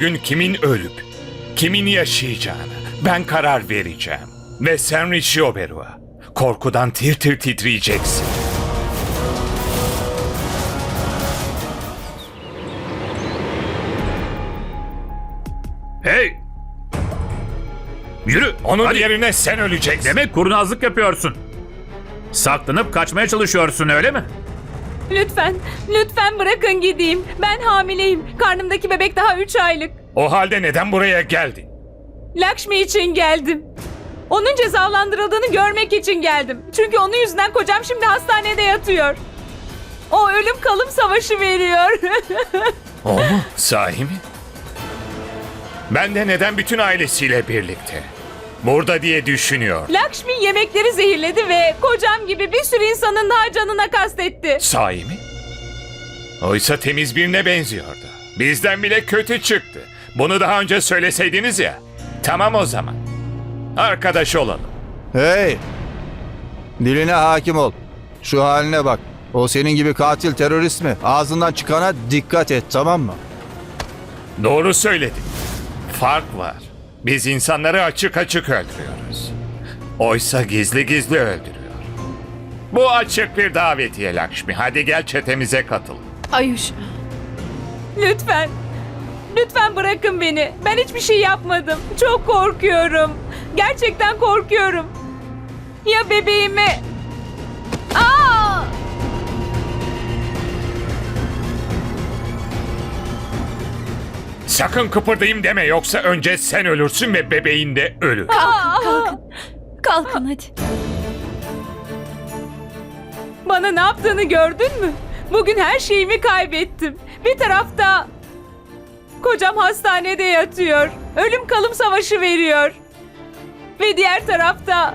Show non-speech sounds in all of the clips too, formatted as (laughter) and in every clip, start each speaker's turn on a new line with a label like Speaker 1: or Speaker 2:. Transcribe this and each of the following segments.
Speaker 1: Gün kimin ölüp kimin yaşayacağını ben karar vereceğim. Ve sen Rishi Oberua korkudan tir tir titreyeceksin.
Speaker 2: Hey! Yürü.
Speaker 1: Onun
Speaker 2: Hadi.
Speaker 1: yerine sen öleceksin.
Speaker 2: Demek kurnazlık yapıyorsun. Saklanıp kaçmaya çalışıyorsun öyle mi?
Speaker 3: Lütfen, lütfen bırakın gideyim. Ben hamileyim. Karnımdaki bebek daha 3 aylık.
Speaker 1: O halde neden buraya geldin?
Speaker 3: Lakshmi için geldim. Onun cezalandırıldığını görmek için geldim. Çünkü onun yüzünden kocam şimdi hastanede yatıyor. O ölüm kalım savaşı veriyor. (laughs)
Speaker 1: O mu? Sahi mi? Ben de neden bütün ailesiyle birlikte? Burada diye düşünüyor.
Speaker 3: Lakshmi yemekleri zehirledi ve kocam gibi bir sürü insanın daha canına kastetti.
Speaker 1: Sahi mi? Oysa temiz birine benziyordu. Bizden bile kötü çıktı. Bunu daha önce söyleseydiniz ya. Tamam o zaman. Arkadaş olalım.
Speaker 4: Hey! Diline hakim ol. Şu haline bak. O senin gibi katil terörist mi? Ağzından çıkana dikkat et tamam mı?
Speaker 1: Doğru söyledin. Fark var. Biz insanları açık açık öldürüyoruz. Oysa gizli gizli öldürüyor. Bu açık bir davetiye Lakşmi. Hadi gel çetemize katıl.
Speaker 3: Ayuş. Lütfen. Lütfen bırakın beni. Ben hiçbir şey yapmadım. Çok korkuyorum. Gerçekten korkuyorum. Ya bebeğimi...
Speaker 1: Sakın kıpırdayım deme yoksa önce sen ölürsün ve bebeğin de ölür.
Speaker 3: Kalkın,
Speaker 5: Kalkın hadi.
Speaker 3: Bana ne yaptığını gördün mü? Bugün her şeyimi kaybettim. Bir tarafta kocam hastanede yatıyor. Ölüm kalım savaşı veriyor. Ve diğer tarafta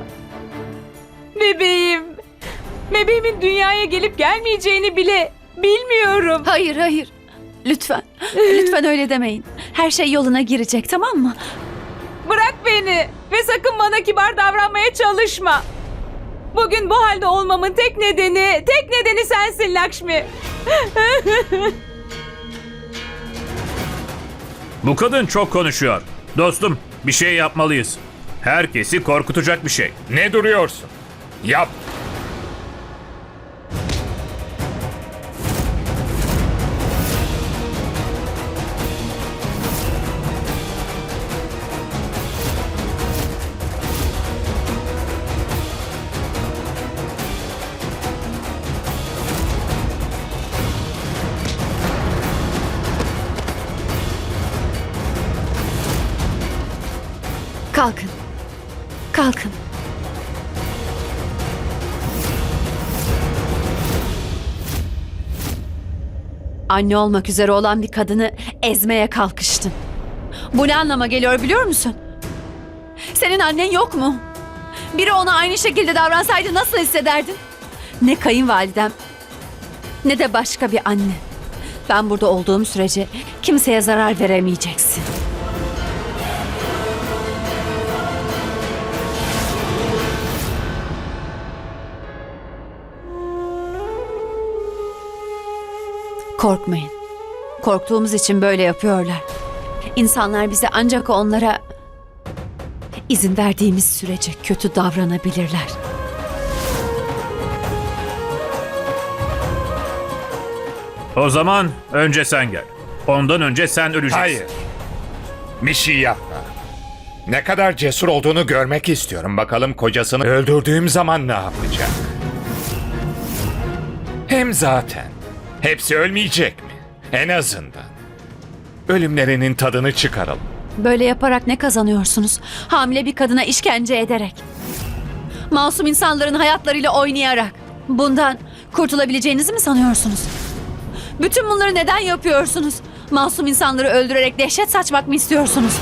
Speaker 3: bebeğim. Bebeğimin dünyaya gelip gelmeyeceğini bile bilmiyorum.
Speaker 5: Hayır hayır. Lütfen. (laughs) Lütfen öyle demeyin. Her şey yoluna girecek tamam mı?
Speaker 3: Bırak beni ve sakın bana kibar davranmaya çalışma. Bugün bu halde olmamın tek nedeni, tek nedeni sensin Lakşmi.
Speaker 2: Bu kadın çok konuşuyor. Dostum bir şey yapmalıyız. Herkesi korkutacak bir şey.
Speaker 1: Ne duruyorsun? Yap.
Speaker 5: Kalkın. Kalkın. Anne olmak üzere olan bir kadını ezmeye kalkıştın. Bu ne anlama geliyor biliyor musun? Senin annen yok mu? Biri ona aynı şekilde davransaydı nasıl hissederdin? Ne kayınvalidem ne de başka bir anne. Ben burada olduğum sürece kimseye zarar veremeyeceksin. Korkmayın. Korktuğumuz için böyle yapıyorlar. İnsanlar bize ancak onlara izin verdiğimiz sürece kötü davranabilirler.
Speaker 2: O zaman önce sen gel. Ondan önce sen öleceksin.
Speaker 1: Hayır. Bir şey yapma. Ne kadar cesur olduğunu görmek istiyorum. Bakalım kocasını öldürdüğüm zaman ne yapacak? Hem zaten hepsi ölmeyecek mi? En azından. Ölümlerinin tadını çıkaralım.
Speaker 5: Böyle yaparak ne kazanıyorsunuz? Hamile bir kadına işkence ederek. Masum insanların hayatlarıyla oynayarak. Bundan kurtulabileceğinizi mi sanıyorsunuz? Bütün bunları neden yapıyorsunuz? Masum insanları öldürerek dehşet saçmak mı istiyorsunuz?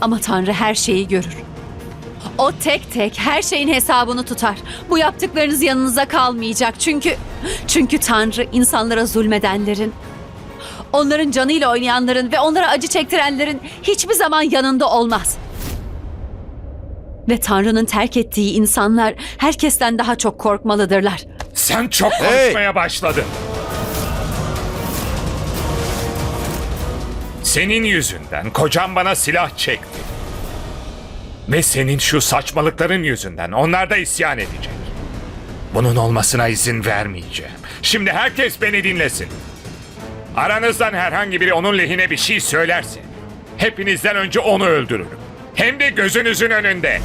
Speaker 5: Ama Tanrı her şeyi görür. O tek tek her şeyin hesabını tutar. Bu yaptıklarınız yanınıza kalmayacak. Çünkü çünkü Tanrı insanlara zulmedenlerin, onların canıyla oynayanların ve onlara acı çektirenlerin hiçbir zaman yanında olmaz. Ve Tanrı'nın terk ettiği insanlar herkesten daha çok korkmalıdırlar.
Speaker 1: Sen çok
Speaker 4: Hey!
Speaker 1: konuşmaya başladın. Senin yüzünden kocam bana silah çekti. Ve senin şu saçmalıkların yüzünden onlar da isyan edecek. Bunun olmasına izin vermeyeceğim. Şimdi herkes beni dinlesin. Aranızdan herhangi biri onun lehine bir şey söylerse hepinizden önce onu öldürürüm. Hem de gözünüzün önünde.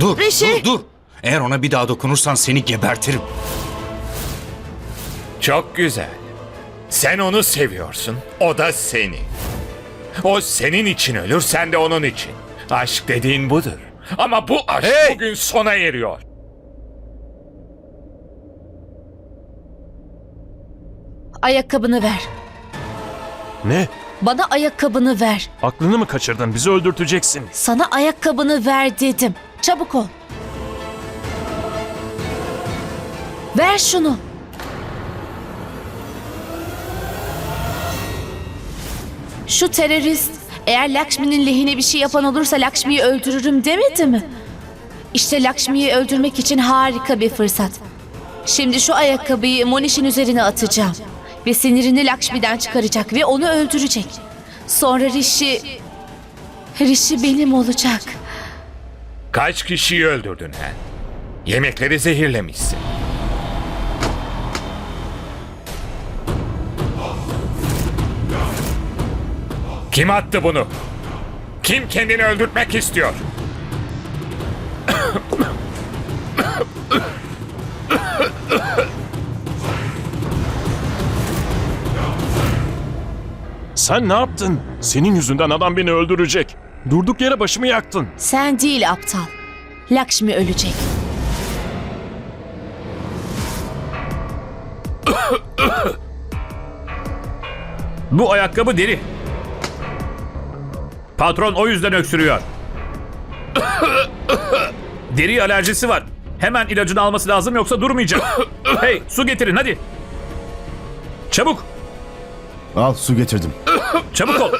Speaker 6: Dur,
Speaker 7: Rişi!
Speaker 6: dur, dur. Eğer ona bir daha dokunursan seni gebertirim.
Speaker 1: Çok güzel. Sen onu seviyorsun, o da seni. O senin için ölür, sen de onun için. Aşk dediğin budur. Ama bu aşk
Speaker 4: Hey!
Speaker 1: bugün sona eriyor.
Speaker 7: Ayakkabını ver.
Speaker 8: Ne?
Speaker 7: Bana ayakkabını ver.
Speaker 8: Aklını mı kaçırdın? Bizi öldürteceksin.
Speaker 7: Sana ayakkabını ver dedim. Çabuk ol. Ver şunu. Şu terörist eğer Lakshmi'nin lehine bir şey yapan olursa Lakshmi'yi öldürürüm demedi mi? İşte Lakshmi'yi öldürmek için harika bir fırsat. Şimdi şu ayakkabıyı Monish'in üzerine atacağım. Ve sinirini Lakshmi'den çıkaracak ve onu öldürecek. Sonra Rishi... Rishi benim olacak.
Speaker 1: Kaç kişiyi öldürdün he? Yemekleri zehirlemişsin. Kim attı bunu? Kim kendini öldürtmek istiyor?
Speaker 8: Sen ne yaptın? Senin yüzünden adam beni öldürecek. Durduk yere başımı yaktın.
Speaker 7: Sen değil aptal. Lakshmi ölecek.
Speaker 2: Bu ayakkabı deri. Patron o yüzden öksürüyor. (coughs) deri alerjisi var. Hemen ilacını alması lazım yoksa durmayacak. (coughs) hey su getirin hadi. Çabuk.
Speaker 9: Al su getirdim.
Speaker 2: Çabuk ol.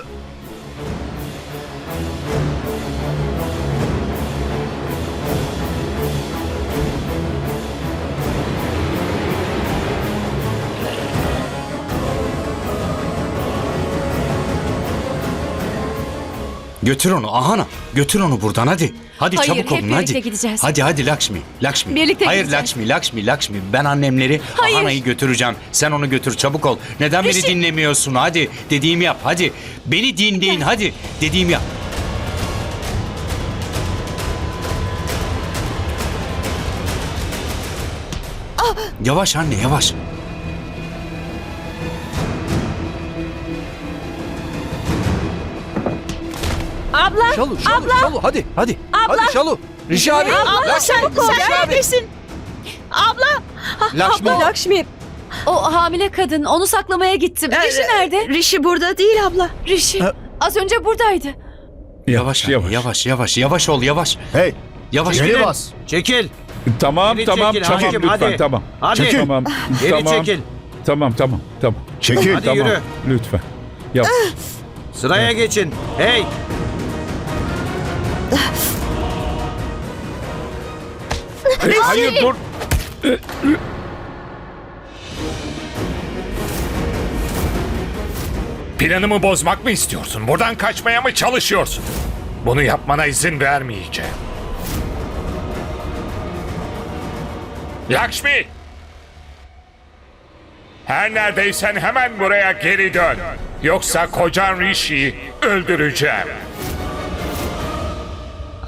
Speaker 6: Götür onu Ahana. Götür onu buradan hadi. Hadi
Speaker 5: Hayır,
Speaker 6: çabuk
Speaker 5: hep
Speaker 6: olun
Speaker 5: birlikte
Speaker 6: hadi.
Speaker 5: gideceğiz.
Speaker 6: Hadi hadi Lakshmi. Lakshmi.
Speaker 5: Birlikte
Speaker 6: Hayır
Speaker 5: gideceğiz.
Speaker 6: Lakshmi, Lakshmi, Lakshmi, Lakshmi. Ben annemleri
Speaker 5: Hayır.
Speaker 6: Ahana'yı götüreceğim. Sen onu götür çabuk ol. Neden beni dinlemiyorsun? Hadi dediğimi yap hadi. Beni dinleyin hadi. Dediğimi yap. Yavaş anne yavaş.
Speaker 3: Abla,
Speaker 4: Şalu, şalu, şalu. Hadi, hadi. Hadi şalu. Rişi abi.
Speaker 3: abla sen, sen neredesin? Abla,
Speaker 4: Lakshmi.
Speaker 3: Lakshmi.
Speaker 5: O hamile kadın onu saklamaya gittim. Rishi nerede?
Speaker 3: Rishi burada değil abla.
Speaker 5: Rishi az önce buradaydı.
Speaker 6: Yavaş
Speaker 10: yavaş.
Speaker 6: yavaş yavaş yavaş ol yavaş.
Speaker 9: Hey,
Speaker 6: Yavaş.
Speaker 9: geri bas.
Speaker 10: Çekil.
Speaker 11: Tamam
Speaker 10: Geri
Speaker 11: tamam
Speaker 10: çekil,
Speaker 11: tamam
Speaker 10: hakim,
Speaker 11: lütfen
Speaker 10: hadi.
Speaker 11: tamam.
Speaker 10: Hadi.
Speaker 11: Çekil. Tamam.
Speaker 10: Geri
Speaker 11: tamam.
Speaker 10: çekil.
Speaker 11: Tamam tamam tamam.
Speaker 9: Çekil.
Speaker 10: Hadi
Speaker 11: tamam.
Speaker 10: yürü.
Speaker 11: Lütfen. Yap.
Speaker 10: Sıraya geçin. Hey.
Speaker 11: Hayır dur.
Speaker 1: Planımı bozmak mı istiyorsun? Buradan kaçmaya mı çalışıyorsun? Bunu yapmana izin vermeyeceğim. Lakshmi! Her neredeysen hemen buraya geri dön. Yoksa kocan Rishi'yi öldüreceğim.